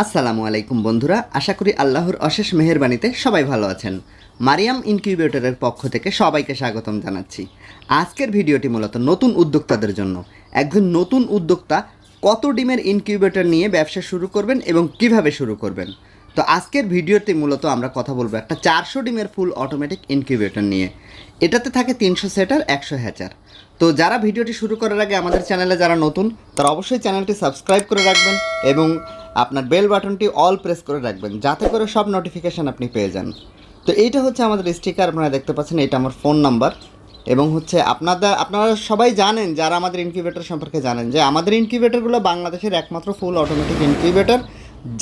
আসসালামু আলাইকুম বন্ধুরা, আশা করি আল্লাহর অশেষ মেহরবানিতে সবাই ভালো আছেন। মারিয়াম ইনকিউবেটরের পক্ষ থেকে সবাইকে স্বাগতম জানাচ্ছি। আজকের ভিডিওটি মূলত নতুন উদ্যোক্তাদের জন্য। একজন নতুন উদ্যোক্তা কত ডিমের ইনকিউবেটর নিয়ে ব্যবসা শুরু করবেন এবং কীভাবে শুরু করবেন? তো আজকের ভিডিওতে মূলত আমরা কথা বলব একটা চারশো ডিমের ফুল অটোমেটিক ইনকিউবেটর নিয়ে। এটাতে থাকে তিনশো সেটার একশো হ্যাচার তো যারা ভিডিওটি শুরু করার আগে আমাদের চ্যানেলে যারা নতুন, তারা অবশ্যই চ্যানেলটি সাবস্ক্রাইব করে রাখবেন এবং আপনার বেল বাটনটি অল প্রেস করে রাখবেন, যাতে করে সব নোটিফিকেশান আপনি পেয়ে যান। তো এইটা হচ্ছে আমাদের স্টিকার আপনারা দেখতে পাচ্ছেন এটা আমার ফোন নাম্বার এবং হচ্ছে আপনাদের, আপনারা সবাই জানেন, যারা আমাদের ইনকিউবেটর সম্পর্কে জানেন, যে আমাদের ইনকিউবেটরগুলো বাংলাদেশের একমাত্র ফুল অটোমেটিক ইনকিউবেটর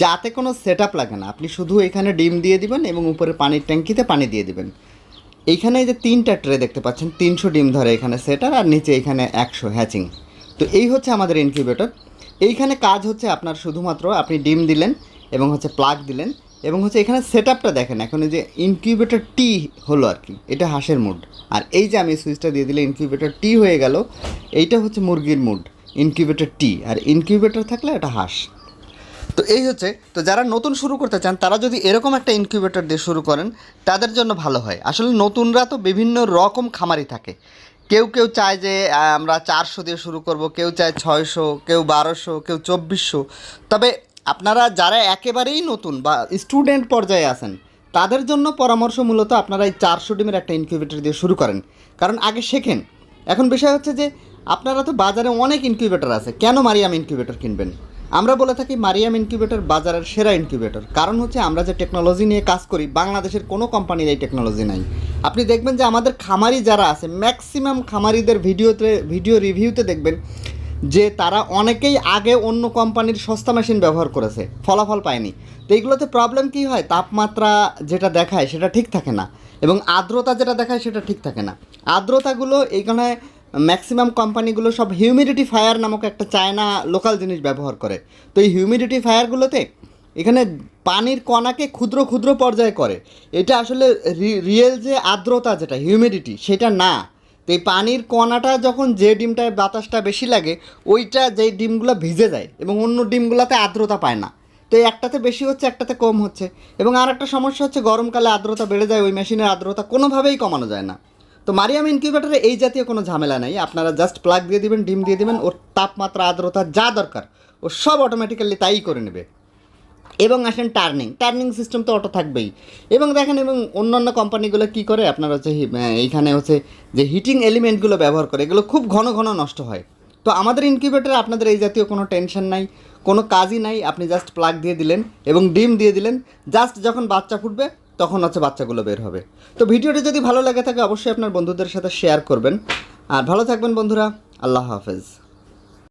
যাতে কোনো সেট লাগে না। আপনি শুধু এখানে ডিম দিয়ে দিবেন এবং উপরে পানির ট্যাঙ্কিতে পানি দিয়ে দিবেন। এইখানে যে তিনটা ট্রে দেখতে পাচ্ছেন, তিনশো ডিম ধরে এখানে সেটার আর নিচে এখানে একশো হ্যাচিং তো এই হচ্ছে আমাদের ইনকিউবেটর এইখানে কাজ হচ্ছে আপনার শুধুমাত্র আপনি ডিম দিলেন এবং হচ্ছে প্লাগ দিলেন এবং হচ্ছে এখানে সেট আপটা দেখেন। এখন যে ইনকিউবেটর টি হলো আর কি, এটা হাঁসের মুড। আর এই যে আমি সুইচটা দিয়ে দিলে ইনকিউবেটর টি হয়ে গেল, এইটা হচ্ছে মুরগির মুড ইনকিউবেটর টি আর ইনকিউবেটর থাকলে এটা হাঁস। তো এই হচ্ছে, তো যারা নতুন শুরু করতে চান, তারা যদি এরকম একটা ইনকিউবেটর দিয়ে শুরু করেন, তাদের জন্য ভালো হয়। আসলে নতুনরা তো বিভিন্ন রকম খামারি থাকে। কেউ কেউ চায় যে আমরা চারশো দিয়ে শুরু করব, কেউ চায় ছয়শো, কেউ বারোশো, কেউ চব্বিশশো। তবে আপনারা যারা একেবারেই নতুন বা স্টুডেন্ট পর্যায়ে আছেন, তাদের জন্য পরামর্শ মূলত আপনারা এই চারশো ডিমের একটা ইনকিউবেটর দিয়ে শুরু করেন। কারণ আগে শেখেন। এখন বিষয় হচ্ছে যে, আপনারা তো বাজারে অনেক ইনকিউবেটর আছে। কেন মারিয়াম ইনকিউবেটর কিনবেন? আমরা বলে থাকি মারিয়াম ইনকিউবেটর বাজারের সেরা ইনকিউবেটর। কারণ হচ্ছে আমরা যে টেকনোলজি নিয়ে কাজ করি, বাংলাদেশের কোনো কোম্পানির এই টেকনোলজি নাই। আপনি দেখবেন যে আমাদের খামারি যারা আছে ম্যাক্সিমাম খামারিদের ভিডিওতে ভিডিও রিভিউতে দেখবেন যে তারা অনেকেই আগে অন্য কোম্পানির সস্তা মেশিন ব্যবহার করেছে, ফলাফল পায়নি। তো এইগুলোতে প্রবলেম কী হয়? তাপমাত্রা যেটা দেখায় সেটা ঠিক থাকে না। এবং আর্দ্রতা যেটা দেখায় সেটা ঠিক থাকে না। আর্দ্রতাগুলো এইখানে ম্যাক্সিমাম কোম্পানিগুলো সব হিউমিডিটি ফায়ার নামক একটা চায়না লোকাল জিনিস ব্যবহার করে। তো এই হিউমিডিটি ফায়ারগুলোতে এখানে পানির কণাকে ক্ষুদ্র ক্ষুদ্র পর্যায়ে করে। এটা আসলে রিয়েল যে আর্দ্রতা যেটা হিউমিডিটি সেটা না। তো এই পানির কণাটা যখন যে ডিমটায়, বাতাসটা বেশি লাগে, ওইটা যেই ডিমগুলো ভিজে যায় এবং অন্য ডিমগুলোতে আর্দ্রতা পায় না। তো একটাতে বেশি হচ্ছে, একটাতে কম হচ্ছে। এবং আর একটা সমস্যা হচ্ছে গরমকালে আর্দ্রতা বেড়ে যায়, ওই মেশিনের আর্দ্রতা কোনোভাবেই কমানো যায় না। তো মারিয়াম ইনকিউবেটরে এই জাতীয় কোনো ঝামেলা নেই। আপনারা জাস্ট প্লাগ দিয়ে দিবেন, ডিম দিয়ে দিবেন, ওর তাপমাত্রা, আর্দ্রতা যা দরকার, ও সব অটোমেটিক্যালি তাই করে নেবে। এবং আসেন টার্নিং টার্নিং সিস্টেম তো অটো থাকবেই। এবং দেখেন, এবং অন্যান্য কোম্পানিগুলো কী করে, আপনার হচ্ছে এইখানে হচ্ছে যে হিটিং এলিমেন্টগুলো ব্যবহার করে, এগুলো খুব ঘন ঘন নষ্ট হয়। তো আমাদের ইনকিউবেটরে আপনাদের এই জাতীয় কোনো টেনশন নাই, কোনো কাজই নাই, আপনি জাস্ট প্লাগ দিয়ে দিলেন এবং ডিম দিয়ে দিলেন জাস্ট যখন বাচ্চা ফুটবে তখন হচ্ছে বাচ্চাগুলো বের হবে। তো ভিডিওটি যদি ভালো লাগে থাকে, অবশ্যই আপনার বন্ধুদের সাথে শেয়ার করবেন। আর ভালো থাকবেন বন্ধুরা, আল্লাহ হাফেজ।